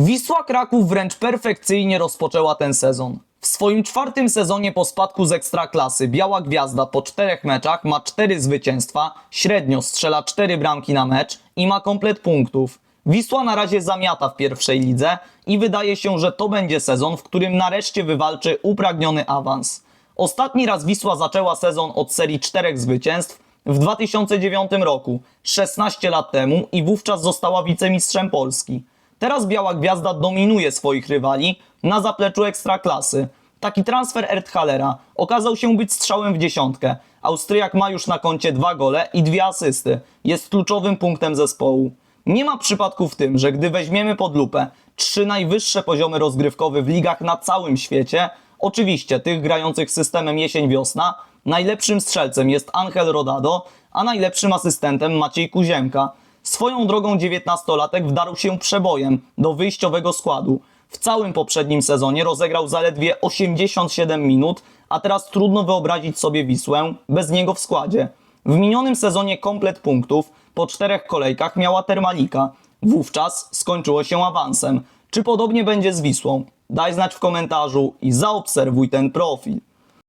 Wisła Kraków wręcz perfekcyjnie rozpoczęła ten sezon. W swoim czwartym sezonie po spadku z Ekstraklasy Biała Gwiazda po czterech meczach ma cztery zwycięstwa, średnio strzela cztery bramki na mecz i ma komplet punktów. Wisła na razie zamiata w pierwszej lidze i wydaje się, że to będzie sezon, w którym nareszcie wywalczy upragniony awans. Ostatni raz Wisła zaczęła sezon od serii czterech zwycięstw w 2009 roku, 16 lat temu i wówczas została wicemistrzem Polski. Teraz Biała Gwiazda dominuje swoich rywali na zapleczu Ekstraklasy. Taki transfer Erdhalera okazał się być strzałem w dziesiątkę. Austriak ma już na koncie dwa gole i dwie asysty. Jest kluczowym punktem zespołu. Nie ma przypadku w tym, że gdy weźmiemy pod lupę trzy najwyższe poziomy rozgrywkowe w ligach na całym świecie, oczywiście tych grających systemem jesień-wiosna, najlepszym strzelcem jest Angel Rodado, a najlepszym asystentem Maciej Kuziemka. Swoją drogą 19-latek wdarł się przebojem do wyjściowego składu. W całym poprzednim sezonie rozegrał zaledwie 87 minut, a teraz trudno wyobrazić sobie Wisłę bez niego w składzie. W minionym sezonie komplet punktów po czterech kolejkach miała Termalika. Wówczas skończyło się awansem. Czy podobnie będzie z Wisłą? Daj znać w komentarzu i zaobserwuj ten profil.